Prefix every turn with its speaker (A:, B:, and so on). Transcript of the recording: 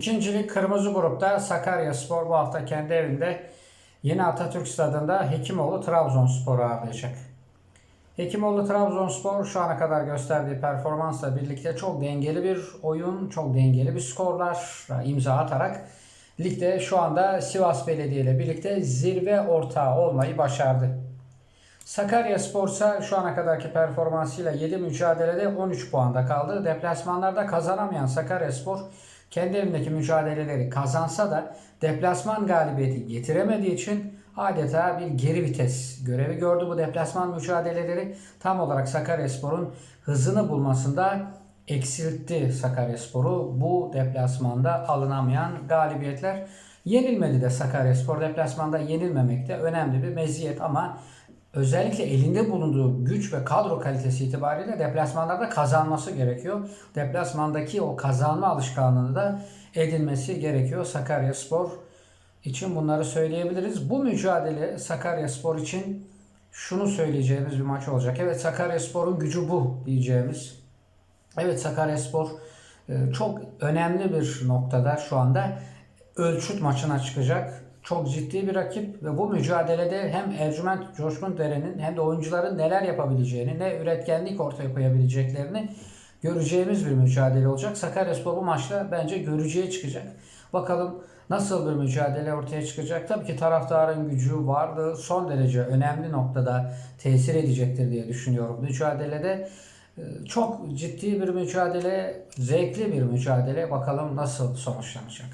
A: İkincilik kırmızı grupta Sakarya Spor bu hafta kendi evinde Yeni Atatürk Stadı'nda Hekimoğlu Trabzonspor'u ağırlayacak. Hekimoğlu Trabzonspor şu ana kadar gösterdiği performansla birlikte çok dengeli bir oyun, çok dengeli bir skorlar imza atarak ligde şu anda Sivas Belediye ile birlikte zirve ortağı olmayı başardı. Sakarya Spor ise şu ana kadarki performansıyla 7 mücadelede 13 puanda kaldı. Deplasmanlarda kazanamayan Sakarya Spor kendi evindeki mücadeleleri kazansa da deplasman galibiyeti getiremediği için adeta bir geri vites görevi gördü bu deplasman mücadeleleri. Tam olarak Sakaryaspor'un hızını bulmasında eksiltti Sakaryaspor'u bu deplasmanda alınamayan galibiyetler. Yenilmedi de Sakaryaspor deplasmanda yenilmemek de önemli bir meziyet ama özellikle elinde bulunduğu güç ve kadro kalitesi itibariyle deplasmanlarda kazanması gerekiyor. Deplasmandaki o kazanma alışkanlığını da edinmesi gerekiyor Sakaryaspor için bunları söyleyebiliriz. Bu mücadele Sakaryaspor için şunu söyleyeceğimiz bir maç olacak. Evet Sakaryaspor'un gücü bu diyeceğimiz. Evet Sakaryaspor e, çok önemli bir noktada şu anda ölçüt maçına çıkacak. Çok ciddi bir rakip ve bu mücadelede hem Ercüment Coşkun Dere'nin hem de oyuncuların neler yapabileceğini, ne üretkenlik ortaya koyabileceklerini göreceğimiz bir mücadele olacak. Sakaryaspor bu maçta bence görücüye çıkacak. Bakalım nasıl bir mücadele ortaya çıkacak. Tabii ki taraftarın gücü vardı. Son derece önemli noktada tesir edecektir diye düşünüyorum. Mücadelede e, çok ciddi bir mücadele, zevkli bir mücadele. Bakalım nasıl sonuçlanacak.